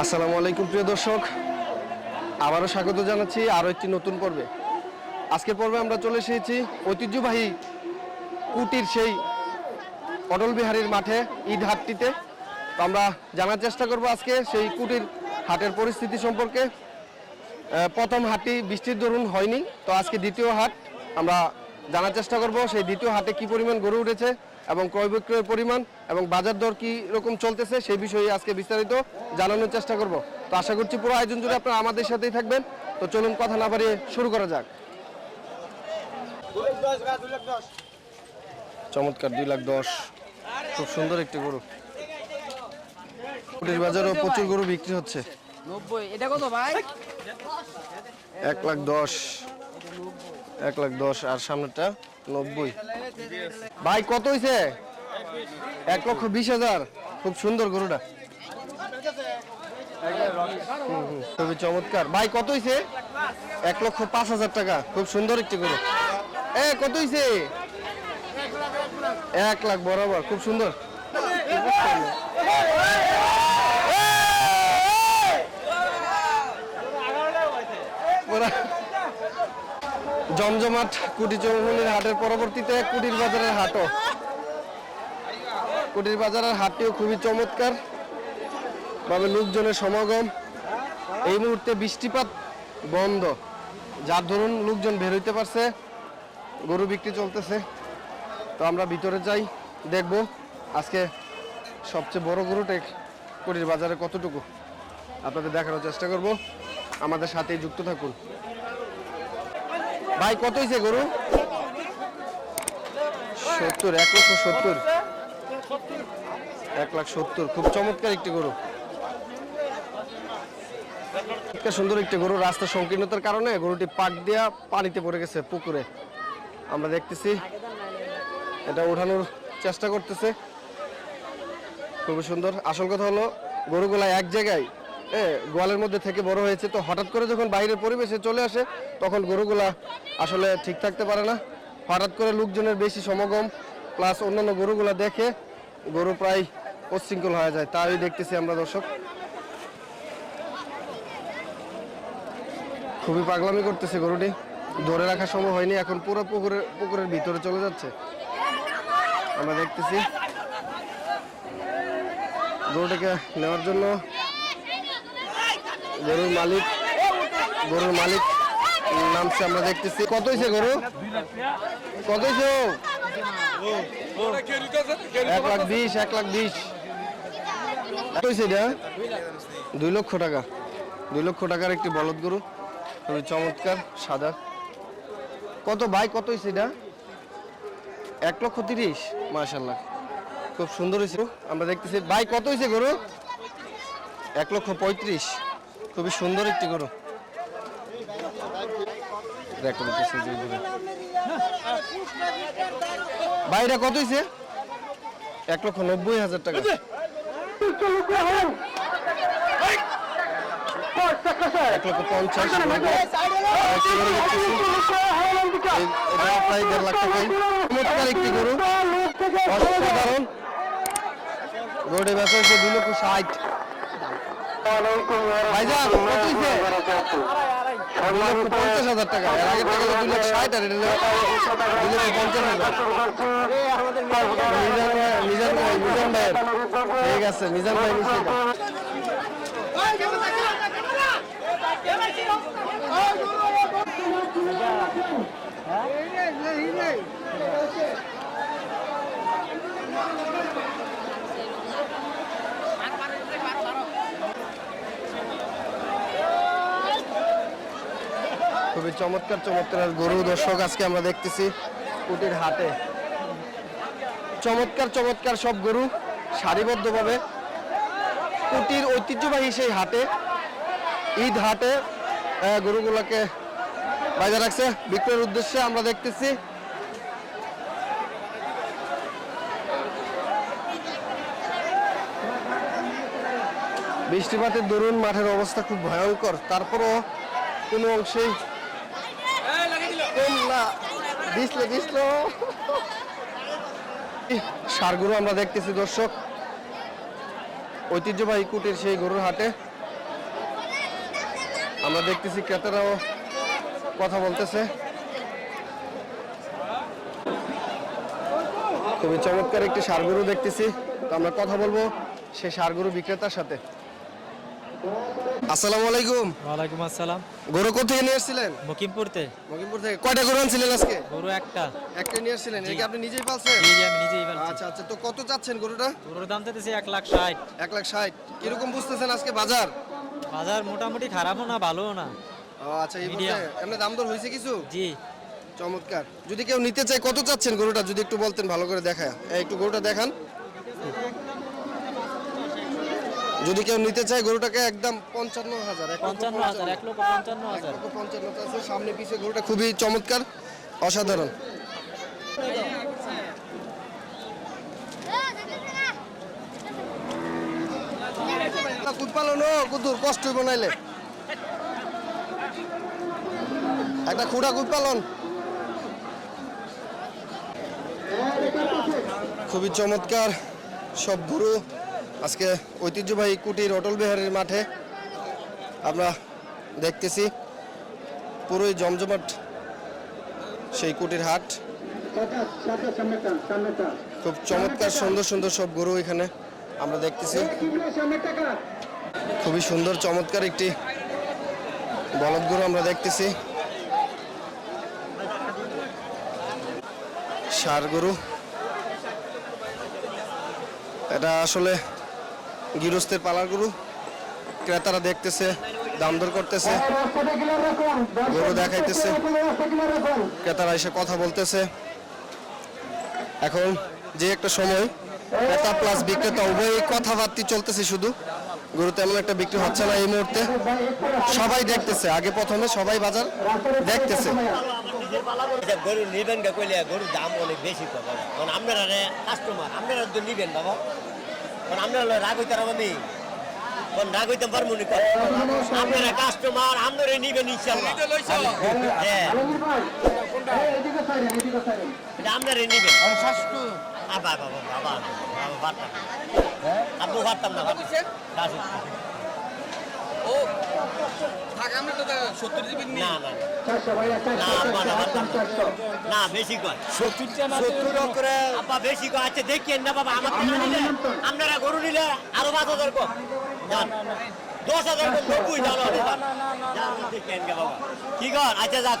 আসসালামু আলাইকুম, প্রিয় দর্শক। আবারও স্বাগত জানাচ্ছি আরও একটি নতুন পর্বে। আজকের পর্বে আমরা চলে এসেছি ঐতিহ্যবাহী কুটির সেই অটল বিহারীর মাঠে, ঈদ হাটটিতে। আমরা জানার চেষ্টা করব আজকে সেই কুটির হাটের পরিস্থিতি সম্পর্কে। প্রথম হাটটি বৃষ্টির দরুন হয়নি, তো আজকে দ্বিতীয় হাট। আমরা জানার চেষ্টা করব সেই দ্বিতীয় হাটে কি পরিমাণ গরু উঠেছে এবং ক্রয় বিক্রয়ের পরিমাণ এবং বাজার দর কি রকম চলতেছে সেই বিষয়ে আজকে বিস্তারিত জানানোর চেষ্টা করব। তো আশা করছি পুরো আয়োজন জুড়ে আপনারা আমাদের সাথেই থাকবেন। তো চলুন কথা না বাড়িয়ে শুরু করা যাক। চমৎকার দুই লাখ দশ। খুব সুন্দর একটি গরু। কুটির বাজারেও প্রচুর গরু বিক্রি হচ্ছে। এটা কত ভাই? এক লাখ দশ। এক লাখ দশ। আর সামনেরটা? নব্বই। ভাই, কত হয়েছে এক লক্ষ বিশ হাজার। খুব সুন্দর গরুটা। খুবই চমৎকার। ভাই, কত হয়েছে এক লক্ষ পাঁচ হাজার টাকা। খুব সুন্দর একটি গরু। এ, কত হয়েছে এক লাখ, বরাবর। খুব সুন্দর। জমজমাট কুটি চৌমুনির হাটের পরবর্তীতে কুটির বাজারের হাটও। কুটির বাজারের হাটটিও খুবই চমৎকার। ভাবে লোকজনের সমাগম। এই মুহূর্তে বৃষ্টিপাত বন্ধ। যার ধরুন লোকজন বের হইতে পারছে। গরু বিক্রি চলতেছে। তো আমরা ভিতরে যাই, দেখব আজকে সবচেয়ে বড় গরুটা কুটির বাজারে কতটুকু। আপনাদের দেখানোর চেষ্টা করব। আমাদের সাথেই যুক্ত থাকুন। ভাই, কত হয়েছে গরু? সত্তর, এক লক্ষ সত্তর। এক লাখ সত্তর, খুব চমৎকার একটি গরু। সুন্দর একটি গরু রাস্তা সংকীর্ণতার কারণে গরুটি পাক দিয়া পানিতে পড়ে গেছে পুকুরে। আমরা দেখতেছি, এটা ওঠানোর চেষ্টা করতেছে। খুবই সুন্দর। আসল কথা হলো, গরুগুলা এক জায়গায় গোয়ালের মধ্যে থেকে বড় হয়েছে। তো হঠাৎ করে যখন বাইরের পরিবেশে চলে আসে, তখন গরুগুলা আসলে ঠিক থাকতে পারে না। হঠাৎ করে লোকজনের বেশি সমাগম প্লাস অন্যান্য গরুগুলা দেখে গরু প্রায় উচ্ছৃঙ্খল হয়ে যায়। তাই দেখতেছি আমরা দর্শক। খুবই পাগলামি করতেছে গরুটি। ধরে রাখা সম্ভব হয়নি, এখন পুরো পুকুরের পুকুরের ভিতরে চলে যাচ্ছে। আমরা দেখতেছি। গরুটাকে নেওয়ার জন্য গরুর মালিক গরুর মালিক নামছে আমরা দেখতেছি। কত হয়েছে গরু? কত হয়েছে এক লাখ বিশ, এক লাখ বিশ। কত হয়েছে এটা? দুই লক্ষ টাকা। দুই লক্ষ টাকার একটি বলদ গরু, খুবই চমৎকার, সাদা। কত ভাই, কত হয়েছে এটা? এক লক্ষ তিরিশ মাশাল্লাহ খুব সুন্দর হয়েছে আমরা দেখতেছি, ভাই, কত হয়েছে গরু? এক লক্ষ পঁয়ত্রিশ। খুবই সুন্দর একটি গরু এটা কত হয়েছে এক লক্ষ নব্বই হাজার টাকা এক লক্ষ পঞ্চাশ আরেকটি গরু দেখতেছি। এই- এটা প্রায় দেড় লাখ টাকাই চমৎকার একটি গরু অসাধারণ গরুটি বেচা হচ্ছে দুই লক্ষ ষাট ভাইজান পঞ্চাশ হাজার টাকা। এর আগের টাকা দুই লক্ষ ষাট আর দুই লক্ষ পঞ্চাশ হাজার। মিজান ভাই মিজান ভাই, ঠিক আছে, মিজান ভাই মিশিয়ে খুবই চমৎকার চমৎকার গরু দর্শক আজকে আমরা দেখতেছি কুটির হাটে। চমৎকার চমৎকার সব গরু সারিবদ্ধভাবে কুটির ঐতিহ্যবাহী সেই হাটে। ঈদ হাটে গরুগুলোকে বাজার রাখছে। বিক্রয়ের উদ্দেশ্যে আমরা দেখতেছি। বৃষ্টিপাতের দরুন মাঠের অবস্থা খুব ভয়ঙ্কর। তারপরও কোনো অংশেই দিসলো দিসলো সারগুলো আমরা দেখতেছি, দর্শক। ঐতিহ্যবাহী কুটির সেই গরুর হাটে। আমরা দেখতেছি ক্রেতারাও কথা বলতেছে। খুবই চমৎকার একটি সারগরু দেখতেছি। তো আমরা কথা বলব সেই সারগরু বিক্রেতার সাথে। আসসালামু আলাইকুম। ওয়ালাইকুম আসসালাম। গরু কোথেকে নিয়ে এসেছিলেন মকিমপুরতে মকিমপুর থেকে। কয়টা গরু আনছিলেন আজকে? গরু একটা। একটা নিয়ে এসেছিলেন এটা কি আপনি নিজেই পালছেন? যে আমি নিজেই পালছি। আচ্ছা আচ্ছা। তো কত চাচ্ছেন গরুটা? গরুর দাম চাইতেছি এক লাখ ষাট। এক লাখ ষাট। কীরকম বুঝতেছেন আজকে বাজার? বাজার মোটামুটি খারাপও না ভালোও না। ও আচ্ছা এই. বলতে এমনি দাম দর হয়েছে কিছু? জি। চমৎকার। যদি কেউ নিতে চায় কত চাচ্ছেন গরুটা? যদি একটু বলতেন ভালো করে দেখা একটু গরুটা দেখান। যদি কেউ নিতে চায় গরুটাকে একদম পঞ্চান্ন হাজার পঞ্চান্ন হাজার এক লক্ষ পঞ্চান্ন হাজার। পঞ্চান্ন আছে। সামনে পিছিয়ে গরুটা খুবই চমৎকার অসাধারণ। কুদ পালনো কুদুর কষ্ট হইব নাইলে। একটা খুঁড়া কুদ পালন। খুবই চমৎকার সব গরু। আজকে ঐতিহ্যবাহী কুটির অটল বিহারের মাঠে আমরা দেখতেছি পুরোই জমজমাট সেই কুটির হাট। খুব চমৎকার, সুন্দর সুন্দর সব গরু এখানে আমরা দেখতেছি। খুবই সুন্দর, চমৎকার একটি বলদ গরু আমরা দেখতেছি। সার গরু। এটা আসলে গৃহস্থের পালার ক্রেতারা দেখতেছে দাম দর করতেছে, গরু দেখাইতেছে। ক্রেতারা এসে কথা বলতেছে। এখন যে একটা সময় ক্রেতা প্লাস বিক্রেতা, উভয়ই কথাবার্তি চলতেছে শুধু। গরু তেমন একটা বিক্রি হচ্ছে না এই মুহূর্তে। সবাই দেখতেছে, আগে প্রথমে সবাই বাজার দেখতেছে। গরু নিবেন গরুর দাম অনেক বেশি কম কারণ আপনারা কাস্টমার আপনারা তো নিবেন বাবা। কারণ আপনারা রাগ হইতে পারবেন নি কোন রাগ হইতে পারব নি? আপনারা কাস্টমার আপনারা নিবেন ইনশাল্লাহ হ্যাঁ আপনারা নিবেন বাবা বাবা বাবা বাবা পারতাম আপনি পারতাম না পারতাম না না না। বেশি কয়। আব্বা বেশি কয়। আচ্ছা দেখিয়েন না বাবা আমার নিলে আপনারা গরু নিলে আরও পাঁচ হাজার কম। দশ হাজার কম নব্বই বাবা। কি কর? আচ্ছা যা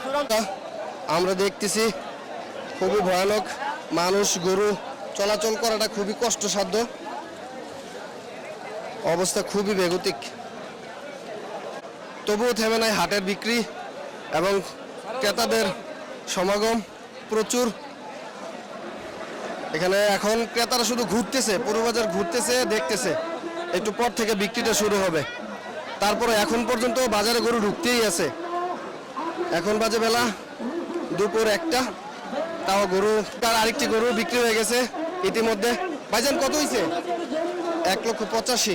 আমরা দেখতেছি খুবই ভয়ানক মানুষ গরু চলাচল করাটা খুবই কষ্টসাধ্য। অবস্থা খুবই বেগতিক। তবুও থেমে নাই হাটের বিক্রি এবং ক্রেতাদের সমাগম প্রচুর। এখানে এখন ক্রেতারা শুধু ঘুরতেছে বাজার ঘুরতেছে, দেখতেছে। একটু পর থেকে বিক্রিটা শুরু হবে। তারপরে এখন পর্যন্ত বাজারে গরু ঢুকতেই আছে। এখন বাজে বেলা দুপুর একটা। তাও গরু, তার আরেকটি গরু বিক্রি হয়ে গেছে ইতিমধ্যে। ভাইজান, কত হয়েছে এক লক্ষ পঁচাশি।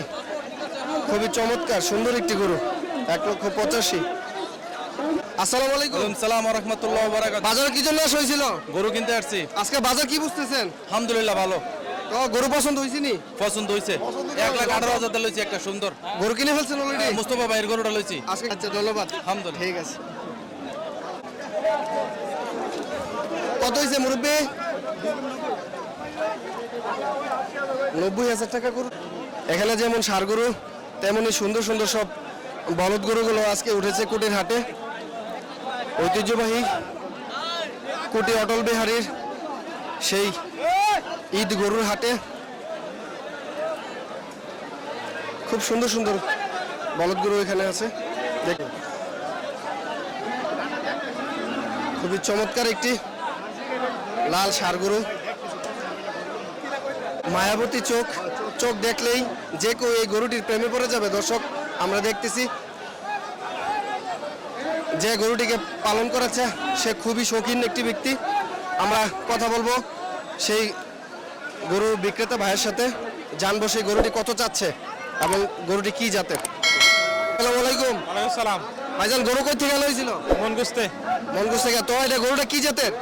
খুবই চমৎকার, সুন্দর একটি গরু। এক লক্ষ পঁচাশি। আসসালামু আলাইকুম। সালাম রহমতুল্লাহ বারাকাত বাজার কি জন্য হয়েছিল গরু কিনতে আসছি। আজকে বাজার কি বুঝতেছেন? আলহামদুলিল্লাহ ভালো। তো গরু পছন্দ হয়েছে নি? পছন্দ হয়েছে। এক লাখ আঠারো হাজার লইছি একটা সুন্দর। গরু কিনে ফেলছেন অলরেডি মুস্তফা ভাইয়ের গরুটা লইছি। আজকে আচ্ছা ধন্যবাদ। আলহামদুলিল্লাহ। ঠিক আছে। কত হয়েছে মুরব্বী? নব্বই হাজার টাকা গরু। এখানে যেমন সার গরু তেমনি সুন্দর সুন্দর সব বলদ গরুগুলো আজকে উঠেছে কুটির হাটে ঐতিহ্যবাহী কুটি অটল বিহারীর সেই ঈদ গরুর হাটে। খুব সুন্দর সুন্দর বলদ গরু এখানে আছে। দেখুন খুবই চমৎকার একটি লাল ষাড় গরু। মায়াবতী চোখ চোখ দেখলেই যে কেউ এই গরুটির প্রেমে পড়ে যাবে, দর্শক। আমরা দেখতেছি যে গরুটিকে পালন করেছে সে খুবই শৌখিন একটি ব্যক্তি। আমরা কথা বলব সেই গরু বিক্রেতা ভাইয়ের সাথে জানব সেই গরুটি কত চাচ্ছে এবং গরুটি কি জাতের। আসসালামু আলাইকুম। ওয়ালাইকুম সালাম। ভাইজান গরু কই থেকে লইছিল তো এটা গরুটা কি জাতের?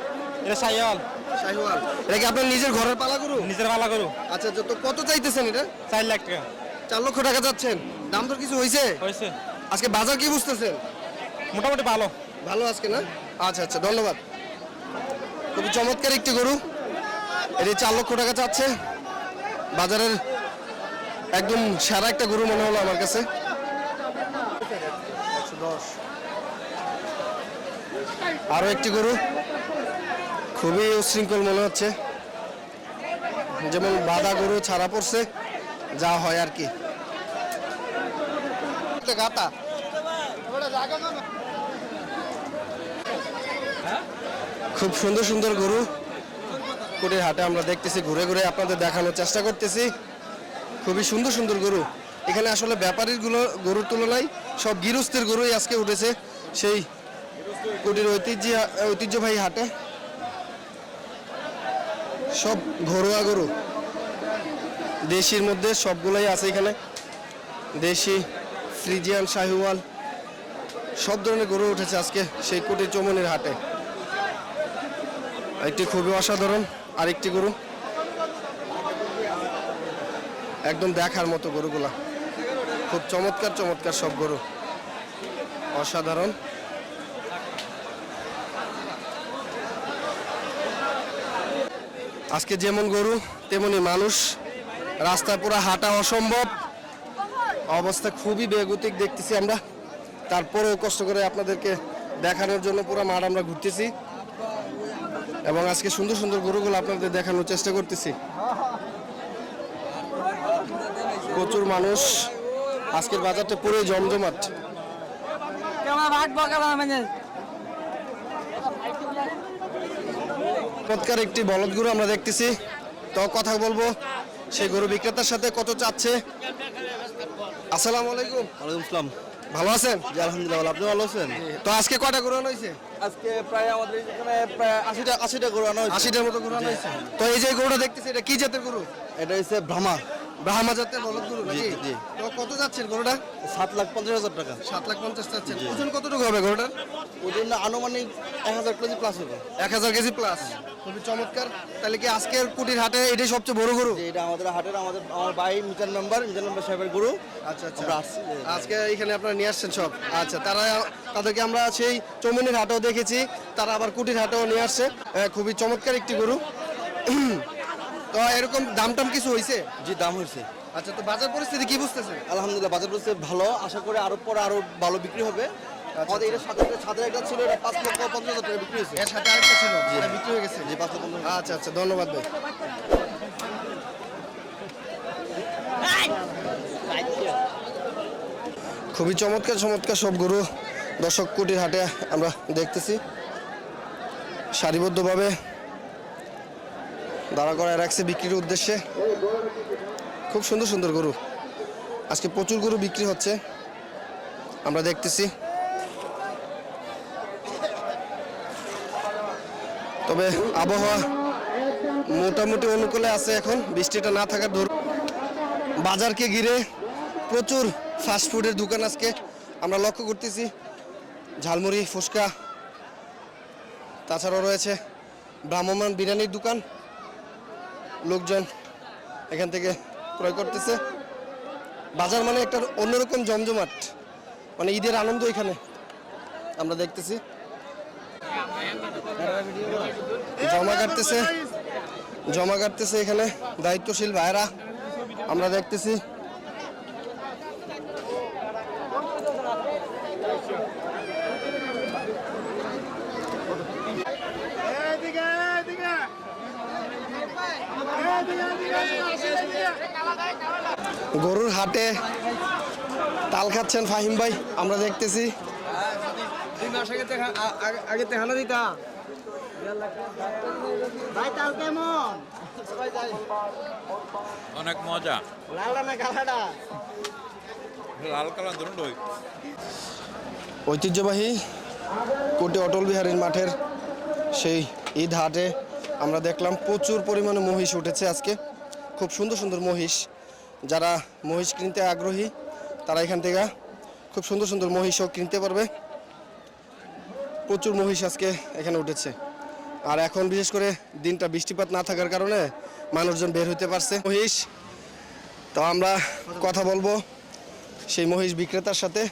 এটা সাইয়াল শাহিওয়াল এটা কি আপনার নিজের ঘরের পালা গরু? নিজের ভালো গরু। আচ্ছা তো কত চাইতেছেন এটা? চার লাখ টাকা। চার লক্ষ টাকা যাচ্ছেন দাম তো কিছু হয়েছে হয়েছে আজকে বাজার কি বুঝতেছেন মোটামুটি ভালো। ভালো আজকে না? আচ্ছা আচ্ছা ধন্যবাদ। খুবই চমৎকার একটি গরু। এটি চার লক্ষ টাকা চাচ্ছে। বাজারের একদম সেরা একটা গরু মনে হলো আমার কাছে। আরও একটি গরু। খুবই উশৃঙ্খল মনে হচ্ছে। যেমন বাধা গরু ছাড়া পড়ছে। যা হয় আর কি। গাতা খুব সুন্দর সুন্দর গরু। কুটির হাটে আমরা দেখতেছি, ঘুরে ঘুরে আপনাদের দেখানোর চেষ্টা করতেছি। খুবই সুন্দর সুন্দর গরু। এখানে আসলে ব্যাপারীরগুলো গরুর তুলনায় সব গৃহস্থের গরুই আজকে উঠেছে সেই কুটির ঐতিহ্য, ঐতিহ্যবাহী হাটে। সব ঘরোয়া গরু। দেশির মধ্যে সবগুলোই আছে এখানে। দেশি ফ্রিজিয়ান শাহিওয়াল সব ধরনের গরু উঠেছে আজকে সেই কুটির চমনির হাটে। একটি খুবই অসাধারণ আরেকটি গরু। একদম দেখার মতো গরুগুলা। খুব চমৎকার চমৎকার সব গরু। অসাধারণ। আজকে যেমন গরু, তেমনি মানুষ। রাস্তায় পুরো হাঁটা অসম্ভব। অবস্থা খুবই বেগতিক দেখতেছি আমরা। তারপরেও কষ্ট করে আপনাদেরকে দেখানোর জন্য পুরো মাঠ আমরা ঘুরতেছি। এবং আজকে সুন্দর সুন্দর গরুগুলো আপনাদের দেখানোর চেষ্টা করতেছি। প্রচুর মানুষ। আজকের বাজারটা পুরোই জমজমাট। চমৎকার একটি বলদ গরু আমরা দেখতেছি। তো কথা বলব সেই গরু বিক্রেতার সাথে কত চাচ্ছে? আসসালামু আলাইকুম। ওয়ালাইকুম আসসালাম। ভালো আছেন? জি আলহামদুলিল্লাহ আপনি ভালো আছেন? তো আজকে কয়টা গরু আনা হয়েছে? আজকে প্রায় আমাদের এখানে প্রায় আশিটা আশিটা গরু আনা হয়েছে। আশিটার মতো গরু আনা হয়েছে। তো এই যে গরুটা দেখতেছি এটা কি জাতের গরু? এটা হচ্ছে ব্রাহ্মা। ব্রাহ্মা জাতের বলদ গরু নাকি? জি। তো কত যাচ্ছেন গরুটা? সাত লাখ পঞ্চাশ হাজার টাকা। সাত লাখ পঞ্চাশ চাচ্ছেন ওজন কতটুকু হবে গরুটার? ওই জন্য আনুমানিক এক হাজার কেজি প্লাস হবে। এক হাজার কেজি প্লাস খুবই চমৎকার। তাহলে কি আজকের কুটির হাটে এটাই সবচেয়ে বড় গরু? যে এটা আমাদের হাটের আমাদের আমার ভাই মিজান মেম্বার মিজান মেম্বার সাহেবের গরু। আচ্ছা আচ্ছা। আমরা আসছি আজকে এখানে আপনারা নিয়ে আসছেন সব। আচ্ছা তারা তাদেরকে আমরা সেই চমুনির হাটেও দেখেছি। তারা আবার কুটির হাটেও নিয়ে আসছে। আহ, খুবই চমৎকার একটি গরু। তো এরকম দাম টাম কিছু হয়েছে জি দাম হয়েছে আচ্ছা তো বাজার পরিস্থিতি কি বুঝতেছেন? আলহামদুলিল্লাহ বাজার পরিস্থিতি ভালো। আশা করে আরও পরে আরও ভালো বিক্রি হবে। আমাদের এটা সাথে ছাদের একটা ছিল এটা পাঁচ লক্ষ পঞ্চাশ হাজার টাকা বিক্রি হয়েছে। এর সাথে আরেকটা ছিল এটা বিক্রি হয়ে গেছে? জি পাঁচ লক্ষ আচ্ছা আচ্ছা ধন্যবাদ ভাই। খুবই চমৎকার চমৎকার সব গরু দর্শক কুটির হাটে আমরা দেখতেছি। সারিবদ্ধভাবে দাঁড়া করায় রাখছে বিক্রির উদ্দেশ্যে। খুব সুন্দর সুন্দর গরু। আজকে প্রচুর গরু বিক্রি হচ্ছে। আমরা দেখতেছি। তবে আবহাওয়া মোটামুটি অনুকূলে আছে এখন। বৃষ্টিটা না থাকার দূর বাজারকে ঘিরে প্রচুর ফাস্টফুডের দোকান আজকে। আমরা লক্ষ্য করতেছি, ঝালমুড়ি, ফুচকা। তাছাড়াও রয়েছে ভ্রাম্যমান বিরিয়ানির দোকান। লোকজন এখান থেকে ক্রয় করতেছে। বাজার মানে একটা অন্যরকম জমজমাট মানে ঈদের আনন্দ এখানে আমরা দেখতেছি। জমা কাটতেছে জমা কাটতেছে এখানে দায়িত্বশীল ভাইরা আমরা দেখতেছি। গরুর হাটে তাল খাচ্ছেন ফাহিম ভাই আমরা দেখতেছি। আগে দেখা দিতা ভাই তাল কেমন অনেক মজা। লাল না কালাটা লাল কালার ধরুন ঐতিহ্যবাহী কোটি অটল বিহারীর মাঠের সেই ঈদ হাটে আমরা দেখলাম প্রচুর পরিমাণে মহিষ উঠেছে আজকে। খুব সুন্দর সুন্দর মহিষ যারা মহিষ কিনতে আগ্রহী, তারা এখান থেকে খুব সুন্দর সুন্দর মহিষও কিনতে পারবে। প্রচুর মহিষ আজকে এখানে উঠেছে। আর এখন বিশেষ করে দিনটা বৃষ্টিপাত না থাকার কারণে মানুষজন বের হইতে পারছে। মহিষ, তো আমরা কথা বলব সেই মহিষ বিক্রেতার সাথে।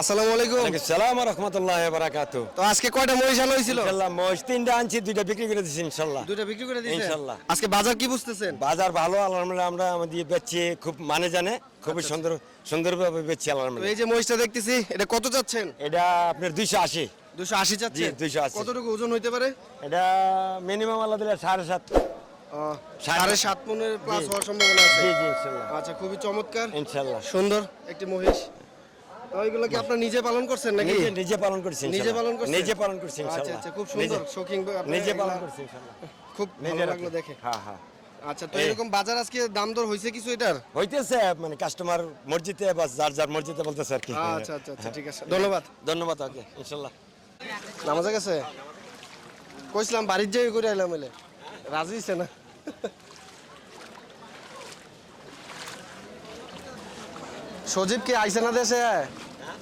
আসসালামু আলাইকুম। সালাম রহমতুল্লাহ বারাকাতু তো আজকে কয়টা মহিষ আনা হয়েছিল? ইনশাল্লাহ মহিষ তিনটা আনছি দুইটা বিক্রি করে দিচ্ছি ইনশাল্লাহ দুইটা বিক্রি করে দিয়েছেন ইনশাল্লাহ। আজকে বাজার কি বুঝতেছেন? বাজার ভালো আলহামদুলিল্লাহ আমরা আমাদের বেচছি খুব মানে জানে খুবই সুন্দর সুন্দরভাবে বেচছি আলহামদুলিল্লাহ। এই যে মহিষটা দেখতেছি এটা কত চাচ্ছেন এটা আপনার দুইশো আশি। দুশো আশি চাচ্ছেন জি, 280 কতটুকু ওজন হইতে পারে? এটা মিনিমাম আল্লাহ দিলে সাড়ে সাত। আহ, সাড়ে সাত। মনের প্লাস হওয়ার সম্ভাবনা আছে। জি জি ইনশাল্লাহ আচ্ছা খুবই চমৎকার। ইনশাল্লাহ সুন্দর একটি মহিষ। তো এগুলো কি আপনার নিজে পালন করছেন নাকি? নিজে নিজে পালন করছি নিজে পালন করছেন? নিজে পালন করছি আচ্ছা আচ্ছা খুব সুন্দর আপনি নিজে পালন করছি খুব ভালো লাগল দেখে। হ্যাঁ হ্যাঁ। আচ্ছা তো এরকম বাজার আজকে দাম দর হয়েছে কিছু এটার? হইতেছে মানে কাস্টমার মসজিদে বা যার যার মসজিদে বলতেছে আর কি। আচ্ছা আচ্ছা আচ্ছা ঠিক আছে। ধন্যবাদ। ধন্যবাদ ওকে ইনশাল্লাহ। নামাজে গেছে? কইছিলাম বাড়ির যাই করে আইলাম এলে। রাজি হইছে না? সজীব কি আইসে না দেশে?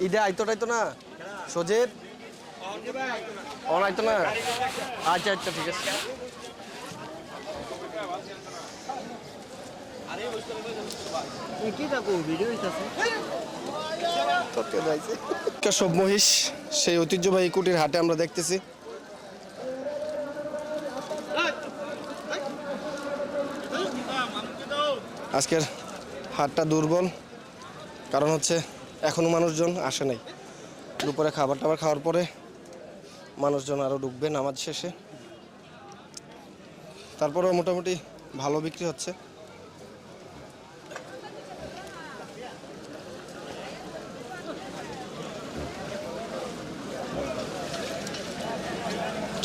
ঈদে আইতো টাইতো না? সজীব? অন আইতো না? আচ্ছা আচ্ছা ঠিক আছে। সব মহিষ, সেই ঐতিহ্যবাহী কুটির হাটে আমরা দেখতেছি। আজকের হাটটা দুর্বল, কারণ হচ্ছে এখনও মানুষজন আসে নাই। দুপুরে খাবার টাবার খাওয়ার পরে মানুষজন আরও ঢুকবে নামাজ শেষে। তারপরেও মোটামুটি ভালো বিক্রি হচ্ছে।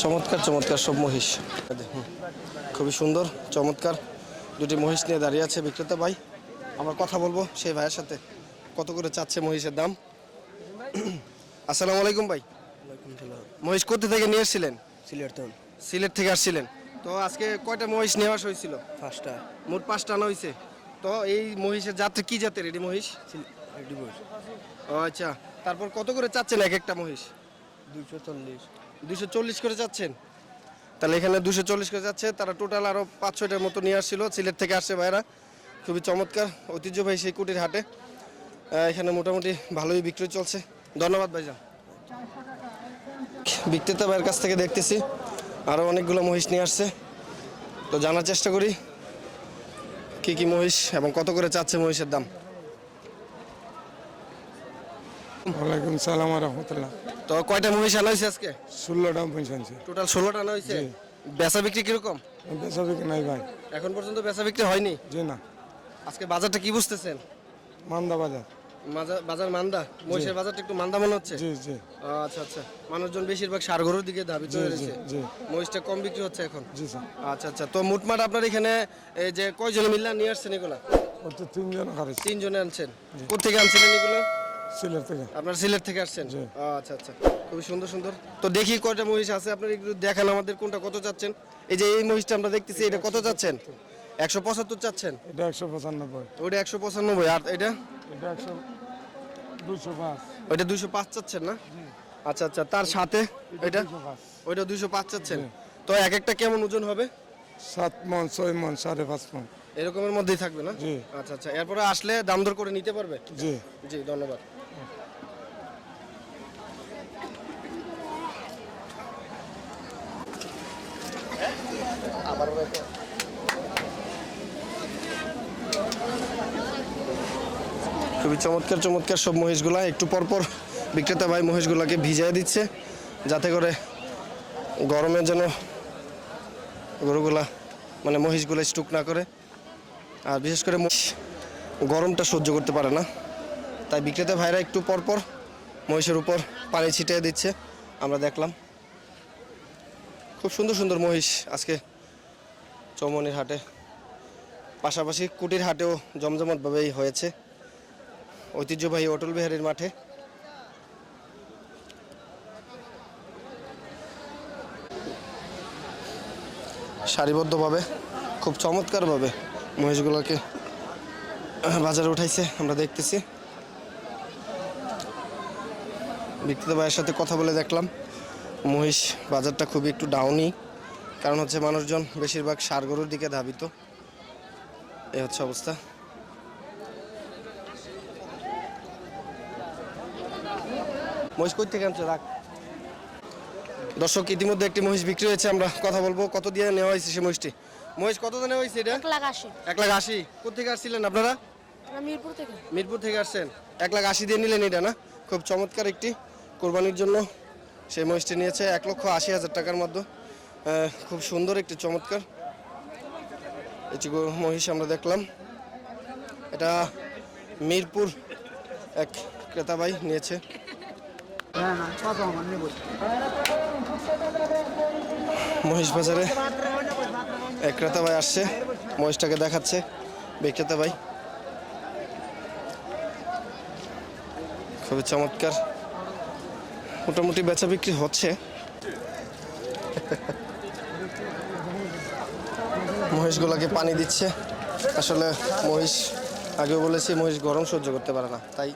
চমৎকার চমৎকার সব মহিষ। খুবই সুন্দর, চমৎকার। দুটি মহিষ নিয়ে দাঁড়িয়ে আছে বিক্রেতা ভাই। আমরা কথা বলব সেই ভাইয়ের সাথে। কত করে চাচ্ছে মহিষের দাম? আসসালামু আলাইকুম ভাই। মহিষ কোথা থেকে নিয়ে এসেছিলেন সিলেটন সিলেট থেকে আসছিলেন। তো আজকে কয়টা মহিষ নেওয়া হয়েছিল? পাঁচটা। মোট পাঁচটা আনা হয়েছে। তো এই মহিষের জাতের কি জাতের? এটি মহিষ? ও আচ্ছা। তারপর কত করে চাচ্ছেন এক একটা মহিষ? দুশো চল্লিশ। দুশো চল্লিশ করে চাচ্ছেন? তাহলে এখানে দুশো চল্লিশ করে যাচ্ছে। তারা টোটাল আরও পাঁচ ছয়টার মতো নিয়ে আসছিল। সিলেট থেকে আসছে ভাইরা। খুবই চমৎকার ঐতিহ্যবাহী সেই কুটির হাটে। এখানে মোটামুটি ভালোই বিক্রি চলছে। ধন্যবাদ ভাইজান। বিক্রেতা ভাইয়ের কাছ থেকে দেখতেছি আরও অনেকগুলো মহিষ নিয়ে আসছে। তো জানার চেষ্টা করি কি কি মহিষ এবং কত করে চাচ্ছে মহিষের দাম? ওয়ালাইকুম সালাম রহমতুল্লাহ। তো কয়টা মহিষ আনা হয়েছে আজকে? ষোলোটা পৌঁছানছে টোটাল ষোলোটা আনা হয়েছে? বেচা বিক্রি কীরকম? বেচা বিক্রি নাই ভাই। এখন পর্যন্ত বেচা বিক্রি হয়নি? জি না। আজকে বাজারটা কি বুঝতেছেন? মান্দা বাজার। বাজার মান্দা মহিষের বাজারটা একটু মান্দা মনে হচ্ছে? জি জি। আচ্ছা আচ্ছা। মানুষজন বেশিরভাগ সার গরুর দিকে ধাবিত হয়েছে। মহিষটা কম বিক্রি হচ্ছে এখন? জি স্যার আচ্ছা আচ্ছা। তো মোটমাট আপনার এখানে এই যে কয়জন মিল্লা নিয়ে আসছেন এগুলা? তিনজন তিনজনে আনছেন। কোথেকে আনছিলেন এগুলো? সিলেট থেকে। আপনার সিলেট থেকে আসছেন? আচ্ছা আচ্ছা। খুবই সুন্দর সুন্দর। তো দেখি কয়টা মহিষ আছে। আপনার একটু দেখান আমাদের কোনটা কত চাচ্ছেন। এই যে এই মহিষটা আমরা দেখতেছি এটা কত চাচ্ছেন? একশো পঁচাত্তর চাচ্ছেন? এটা একশো পঁচানব্বই। ওটা একশো পঁচানব্বই। আর এটা? এটা একশো দুশো পাঁচ। ওইটা দুইশো পাঁচ চাচ্ছেন না? আচ্ছা আচ্ছা তার সাথে এটা ওইটা? দুইশো পাঁচ। চাচ্ছেন? তো এক একটা কেমন ওজন হবে? সাত মন ছয় মন সাড়ে পাঁচ মন। এরকমের মধ্যেই থাকবে না? জি। আচ্ছা আচ্ছা এরপরে আসলে দাম দর করে নিতে পারবে? জি। জি ধন্যবাদ। খুবই চমৎকার চমৎকার সব মহিষগুলা। একটু পরপর বিক্রেতা ভাই মহিষগুলাকে ভিজিয়ে দিচ্ছে, যাতে করে গরমে যেন গরুগুলা মানে মহিষগুলা স্টুক না করে। আর বিশেষ করে মহিষ গরমটা সহ্য করতে পারে না। তাই বিক্রেতা ভাইরা একটু পরপর মহিষের উপর পানি ছিটিয়ে দিচ্ছে। আমরা দেখলাম খুব সুন্দর সুন্দর মহিষ আজকে চৌমনির হাটে। পাশাপাশি কুটির হাটেও জমজমটভাবেই হয়েছে। ঐতিহ্যবাহী অটল বিহারীর মাঠে। সারিবদ্ধভাবে, খুব চমৎকারভাবে মহিষগুলোকে বাজারে উঠাইছে, আমরা দেখতেছি। বিক্রেতা ভাইয়ের সাথে কথা বলে দেখলাম, মহিষ বাজারটা খুবই একটু ডাউনই কারণ হচ্ছে মানুষজন বেশিরভাগ সার গরুর দিকে ধাবিত। এই হচ্ছে অবস্থা। মহিষ কই থেকে আনছো? রাখ। দর্শক ইতিমধ্যে একটি মহিষ বিক্রি হয়েছে আমরা কথা বলব। কত দিয়ে নেওয়া হয়েছে সে মহিষটি? মহিষ কত দিয়ে নেওয়া হয়েছে এটা? এক লাখ আশি। এক লাখ আশি। কোথেকে আসছিলেন আপনারা? মিরপুর থেকে। মিরপুর থেকে আসছেন। এক লাখ আশি দিয়ে নিলেন এটা না? খুব চমৎকার একটি কোরবানির জন্য সেই মহিষটি নিয়েছে। এক লক্ষ আশি হাজার টাকার মধ্যে। খুব সুন্দর একটি চমৎকার। এটি মহিষ আমরা দেখলাম। এটা মিরপুর এক ক্রেতা ভাই নিয়েছে। মহিষ বাজারে এক ক্রেতা ভাই আসছে মহিষটাকে দেখাচ্ছে, বিক্রেতা ভাই। খুবই চমৎকার। মোটামুটি বেচা বিক্রি হচ্ছে। মহিষগুলোকে পানি দিচ্ছে। আসলে মহিষ আগে বলেছি মহিষ গরম সহ্য করতে পারে না। তাই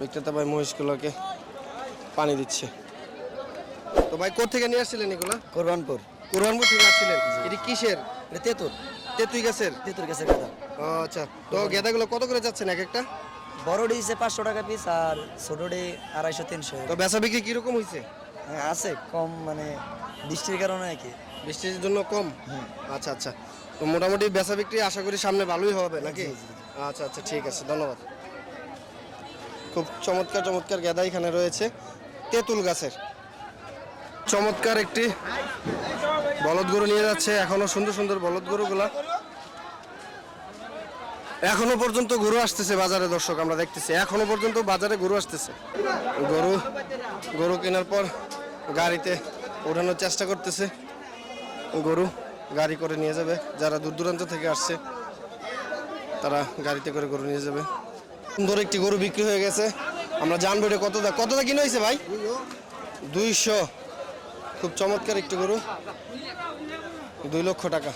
বিক্রেতা ভাই মহিষগুলোকে পানি দিচ্ছে। তো ভাই কোথেকে নিয়ে আসছিলেন এগুলা? কোরবানপুর। কুরবানপুর থেকে আসছিলেন? এটি কিসের? এটা তেতুর তেতুই গাছের? তেতুর গাছের গাদা। ও, আচ্ছা। তো গেদাগুলো কত করে যাচ্ছেন এক একটা? বড়ডি হিসেবে পাঁচশো টাকা পিস আর ছোট ডি আড়াইশো তিনশো। তো বেচা বিক্রি কীরকম হয়েছে হ্যাঁ, আছে। কম মানে বৃষ্টির কারণে আর কি। বৃষ্টির জন্য কম? আচ্ছা আচ্ছা। তো মোটামুটি বেচা বিক্রি আশা করি সামনে ভালোই হবে নাকি? আচ্ছা আচ্ছা ঠিক আছে। ধন্যবাদ। খুব চমৎকার চমৎকার গেদা এখানে রয়েছে। তেঁতুল গাছের। চমৎকার একটি বলদ গরু নিয়ে যাচ্ছে। এখনও সুন্দর সুন্দর বলদ গরুগুলা। এখনও পর্যন্ত গরু আসতেছে বাজারে, দর্শক, আমরা দেখতেছি। এখনও পর্যন্ত বাজারে গরু আসতেছে। গরু গরু কেনার পর গাড়িতে ওঠানোর চেষ্টা করতেছে। গরু গাড়ি করে নিয়ে যাবে। যারা দূর দূরান্ত থেকে আসছে, তারা গাড়িতে করে গরু নিয়ে যাবে। সুন্দর একটি গরু বিক্রি হয়ে গেছে। আমরা জানব এটা কত দা কত দা কিনে হয়েছে ভাই? দুইশো। খুব চমৎকার একটি গরু। দুই লক্ষ টাকা।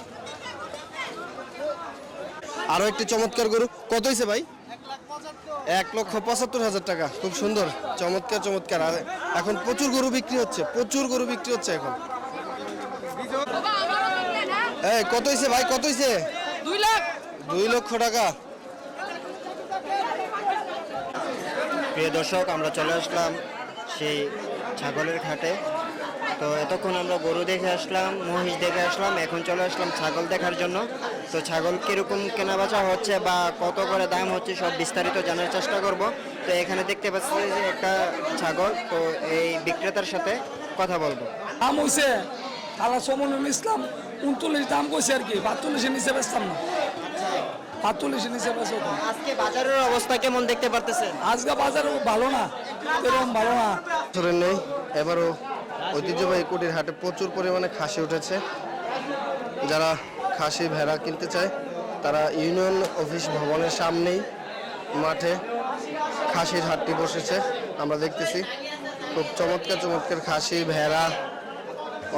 আরও একটি চমৎকার গরু। কত হয়েছে ভাই? এক লক্ষ পঁচাত্তর হাজার টাকা। খুব সুন্দর। চমৎকার চমৎকার। আর এখন প্রচুর গরু বিক্রি হচ্ছে। প্রচুর গরু বিক্রি হচ্ছে এখন। এই কত হয়েছে ভাই? কত হয়েছে? দুই লাখ। দুই লক্ষ টাকা। প্রিয় দর্শক আমরা চলে আসলাম সেই ছাগলের ঘাটে তো এতক্ষণ আমরা গরু দেখে আসলাম মহিষ দেখে আসলাম এখন চলে আসলাম ছাগল দেখার জন্য। তো ছাগল কীরকম কেনা বেচা হচ্ছে বা কত করে দাম হচ্ছে সব বিস্তারিত জানার চেষ্টা করব। তো এখানে দেখতে পাচ্ছি যে একটা ছাগল তো এই বিক্রেতার সাথে কথা বলব। দাম হয়েছে আল্লাহ সমনুল ইসলাম উনচল্লিশ দাম কইছে আর কি বাতচল্লিশের নিচে বেচতাম না। বাতচল্লিশের নিচে বেচো আজকে বাজারের অবস্থা কেমন দেখতে পারতেছেন? আজকে বাজার ভালো না এরকম ভালো না। বছরের নেই এবারও ঐতিহ্যবাহী কুটির হাটে প্রচুর পরিমাণে খাসি উঠেছে। যারা খাসি ভেড়া কিনতে চায় তারা ইউনিয়ন অফিস ভবনের সামনেই মাঠে খাসির হাটটি বসেছে। আমরা দেখতেছি খুব চমৎকার চমৎকার খাসি ভেড়া।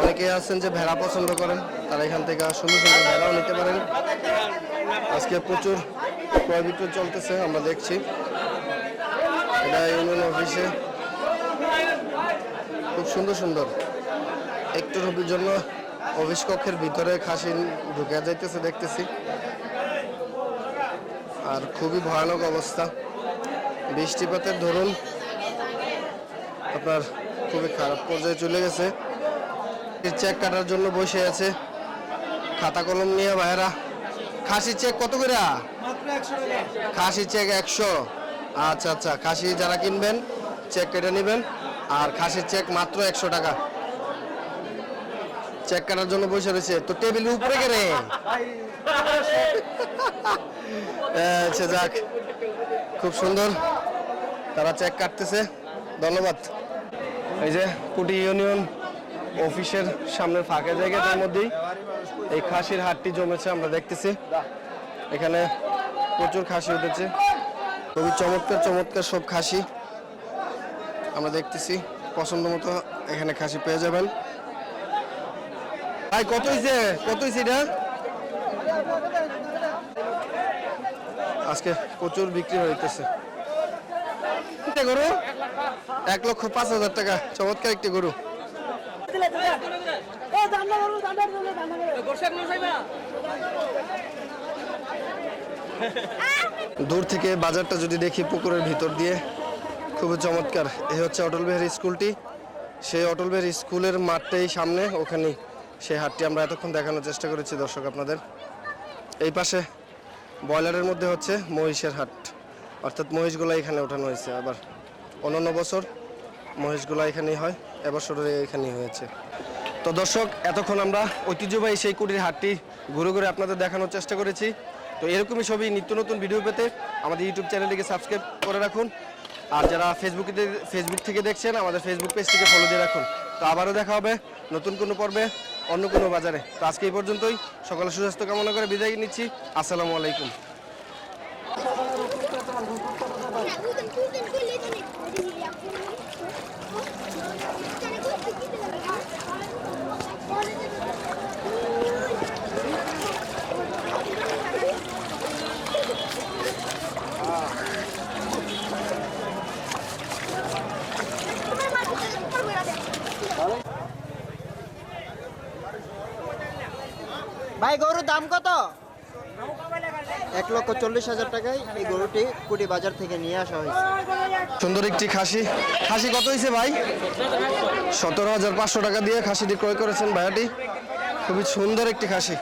অনেকে আছেন যে ভেড়া পছন্দ করেন তারা এখান থেকে সুন্দর সুন্দর ভেড়াও নিতে পারেন। আজকে প্রচুর ক্রয় বিক্রয় চলতেছে, আমরা দেখছি। এটা ইউনিয়ন অফিসে খুব সুন্দর সুন্দর। একটু রবির জন্য অফিস কক্ষের ভিতরে খাসি ঢুকে যাইতেছে, দেখতেছি। আর খুবই ভয়ানক অবস্থা। বৃষ্টিপাতের ধরুন আপনার খুবই খারাপ পর্যায়ে চলে গেছে। চেক কাটার জন্য বসে আছে। খাতা কলম নিয়ে ভাইরা খাসি চেক কত করে? খাসি চেক একশো। আচ্ছা আচ্ছা। খাসি যারা কিনবেন চেক কেটে নেবেন। আর খাসির চেক মাত্র একশো টাকা। চেক কাটার জন্য বসে রয়েছে। তো টেবিলের উপরে কেনে আচ্ছা যাক। খুব সুন্দর। তারা চেক কাটতেছে। ধন্যবাদ। এই যে কুটি ইউনিয়ন অফিসের সামনের ফাঁকা জায়গাটার মধ্যেই। এই খাসির হাটটি জমেছে, আমরা দেখতেছি। এখানে প্রচুর খাসি উঠেছে। খুবই চমৎকার চমৎকার সব খাসি আমরা দেখতেছি। পছন্দ মতো এখানে খাসি পেয়ে যাবেন। ভাই, কত হয়েছে কত হয়েছে এটা? আজকে প্রচুর বিক্রি হইতেছে। গরু? এক লক্ষ পাঁচ হাজার টাকা। চমৎকার একটি গরু। দূর থেকে বাজারটা যদি দেখি পুকুরের ভিতর দিয়ে খুব খুবই চমৎকার। এই হচ্ছে অটল বিহারী স্কুলটি। সেই অটল বিহারী স্কুলের মাঠটাই সামনে ওখানে সেই হাটটি আমরা এতক্ষণ দেখানোর চেষ্টা করেছি দর্শক আপনাদের। এই পাশে ব্রয়লারের মধ্যে হচ্ছে মহিষের হাট। অর্থাৎ মহিষগুলো এখানে ওঠানো হয়েছে। আবার অন্যান্য বছর মহিষগুলো এখানেই হয় এবছর এখানেই হয়েছে। তো দর্শক, এতক্ষণ আমরা ঐতিহ্যবাহী সেই কুটির হাটটি ঘুরে ঘুরে আপনাদের দেখানোর চেষ্টা করেছি। তো এরকমই সবই নিত্য নতুন ভিডিও পেতে আমাদের ইউটিউব চ্যানেলটিকে সাবস্ক্রাইব করে রাখুন। আর যারা ফেসবুকে ফেসবুক থেকে দেখছেন, আমাদের ফেসবুক পেজটিকে ফলো দিয়ে রাখুন। তো আবারও দেখা হবে নতুন কোনো পর্বে, অন্য কোনো বাজারে। তো আজকে এই পর্যন্তই। সকালে সুস্বাস্থ্য কামনা করে বিদায় নিচ্ছি। আসসালামু আলাইকুম। ভাই, গরুর দাম কত? এক লক্ষ চল্লিশ হাজার টাকায় এই গরুটি কুটি বাজার থেকে নিয়ে আসা হয়েছে। সুন্দর একটি খাসি। খাসি কত হয়েছে ভাই? সতেরো হাজার পাঁচশো টাকা দিয়ে খাসিটি ক্রয় করেছেন ভাইয়াটি। খুবই সুন্দর একটি খাসি।